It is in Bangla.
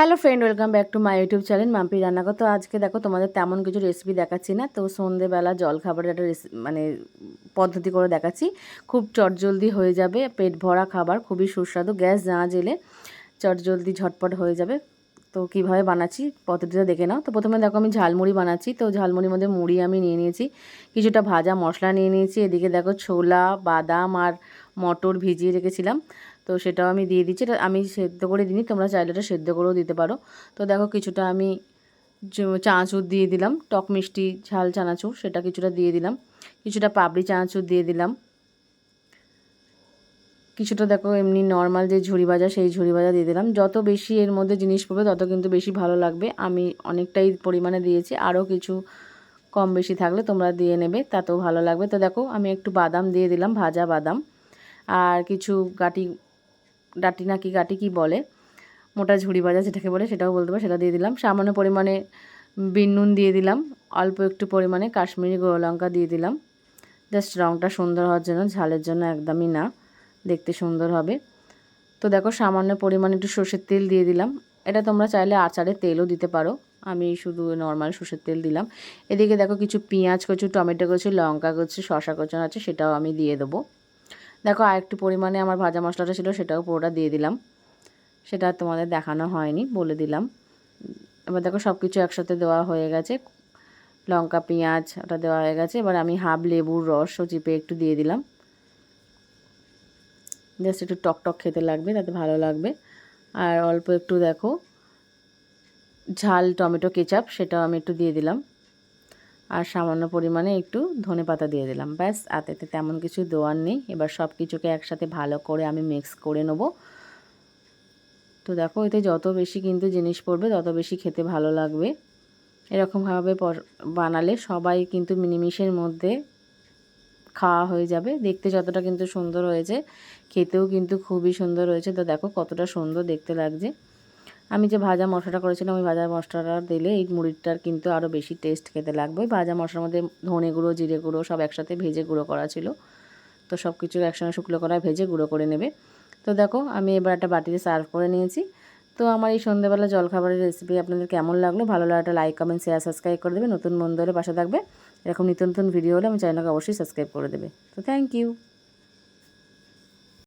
Hello friend welcome back to my YouTube channel Mampi রান্নাঘর তো আজকে দেখো, তোমাদের তেমন কিছু রেসিপি দেখাচ্ছি না, তো সন্ধেবেলা জল খাবারের একটা মানে পদ্ধতি করে দেখাচ্ছি। খুব চটজলদি হয়ে যাবে, পেট ভরা খাবার, খুবই সুস্বাদু। গ্যাস না জেলে চটজলদি ঝটপট হয়ে যাবে। তো কীভাবে বানাচ্ছি, পদ্ধতিটা দেখে নাও। তো প্রথমে দেখো, আমি ঝালমুড়ি বানাচ্ছি, তো ঝালমুড়ির মধ্যে মুড়ি আমি নিয়ে নিয়েছি। কিছুটা ভাজা মশলা নিয়ে নিয়েছি, এদিকে দেখো ছোলা, বাদাম আর মটর ভিজিয়ে রেখেছিলাম। তো সেটাও আমি দিয়ে দিচ্ছি। এটা আমি সেদ্ধ করে দিই তোমরা চাইলে এটা সেদ্ধ করেও দিতে পারো। তো দেখো কিছুটা আমি চানাচুর দিয়ে দিলাম, টক মিষ্টি ঝাল চানাচুর সেটা কিছুটা দিয়ে দিলাম। কিছুটা পাপড়ি চানাচুর দিয়ে দিলাম। কিছুটা দেখো এমনি নর্মাল যে ঝুড়ি ভাজা, সেই ঝুড়ি ভাজা দিয়ে দিলাম। যত বেশি এর মধ্যে জিনিস পড়বে, তত কিন্তু বেশি ভালো লাগবে। আমি অনেকটাই পরিমাণে দিয়েছি। আরও কিছু কম বেশি থাকলে তোমরা দিয়ে নেবে, তাতেও ভালো লাগবে। তো দেখো আমি একটু বাদাম দিয়ে দিলাম, ভাজা বাদাম। আর কিছু গাটি ডাটি নাকি গাটি কি বলে? মোটা ঝুড়ি ভাজা যেটাকে বলে সেটাও বলতে পারে, সেটা দিয়ে দিলাম। সামান্য পরিমাণে বিন নুন দিয়ে দিলাম। অল্প একটু পরিমাণে কাশ্মীরি গুঁড়ো লঙ্কা দিয়ে দিলাম। জাস্ট রঙটা সুন্দর হওয়ার জন্য, ঝালের জন্য একদমই না, দেখতে সুন্দর হবে। তো দেখো, সামান্য পরিমাণে একটু সর্ষের তেল দিয়ে দিলাম। এটা তোমরা চাইলে আচারে তেলও দিতে পারো। আমি শুধু নর্মাল সর্ষের তেল দিলাম। এদিকে দেখো, কিছু পেঁয়াজ কচু, টমেটো কচু, লঙ্কা কচু শশা কচু আছে, সেটাও আমি দিয়ে দেবো। দেখো আর একটু পরিমাণে আমার ভাজা মশলাটা ছিল, সেটাও পুরোটা দিয়ে দিলাম। সেটা তোমাদের দেখানো হয়নি, বলে দিলাম। এবার দেখো সব কিছু একসাথে দেওয়া হয়ে গেছে। লঙ্কা, পেঁয়াজ, ওটা দেওয়া হয়ে গেছে। এবার আমি হাফ লেবুর রসও চিপে একটু দিয়ে দিলাম। জাস্ট একটু টক টক খেতে লাগবে, তাতে ভালো লাগবে। আর অল্প একটু দেখো, ঝাল টমেটো কেচাপ, সেটাও আমি একটু দিয়ে দিলাম। আর সামান্য পরিমাণে একটু ধনে পাতা দিয়ে দিলাম। ব্যাস আর এতে তেমন কিছু দেওয়ার নেই। এবার সব কিছুকে একসাথে ভালো করে আমি মিক্স করে নেব। তো দেখো, এতে যত বেশি কিন্তু জিনিস পড়বে, তত বেশি খেতে ভালো লাগবে। এরকমভাবে বানালে সবাই কিন্তু মিনিমিশের মধ্যে খাওয়া হয়ে যাবে। দেখতে যতটা কিন্তু সুন্দর হয়েছে, খেতেও কিন্তু খুবই সুন্দর হয়েছে। তো দেখো কতটা সুন্দর দেখতে লাগছে। আমি যে ভাজা মশলাটা করেছিলাম, ওই ভাজা মশলাটা দিলে এই মুড়িটার কিন্তু আরও বেশি টেস্ট খেতে লাগবে। ভাজা মশলার মধ্যে ধনে গুঁড়ো, জিরে গুঁড়ো সব একসাথে ভেজে গুঁড়ো করা ছিল। তো সব কিছু একসঙ্গে শুকনো করা ভেজে গুঁড়ো করে নেবে। তো দেখো, আমি এবার একটা বাটিতে সার্ভ করে নিয়েছি। তো আমার এই সন্ধ্যেবেলা জলখাবারের রেসিপি আপনাদের কেমন লাগল? ভালো লাগলে একটা লাইক কমেন্ট শেয়ার সাবস্ক্রাইব করে দেবে। নতুন বন্ধু হলে পাশে থাকবে। এরকম নিত্য নতুন ভিডিও হলে আমি চ্যানেলকে অবশ্যই সাবস্ক্রাইব করে দেবে। তো থ্যাংক ইউ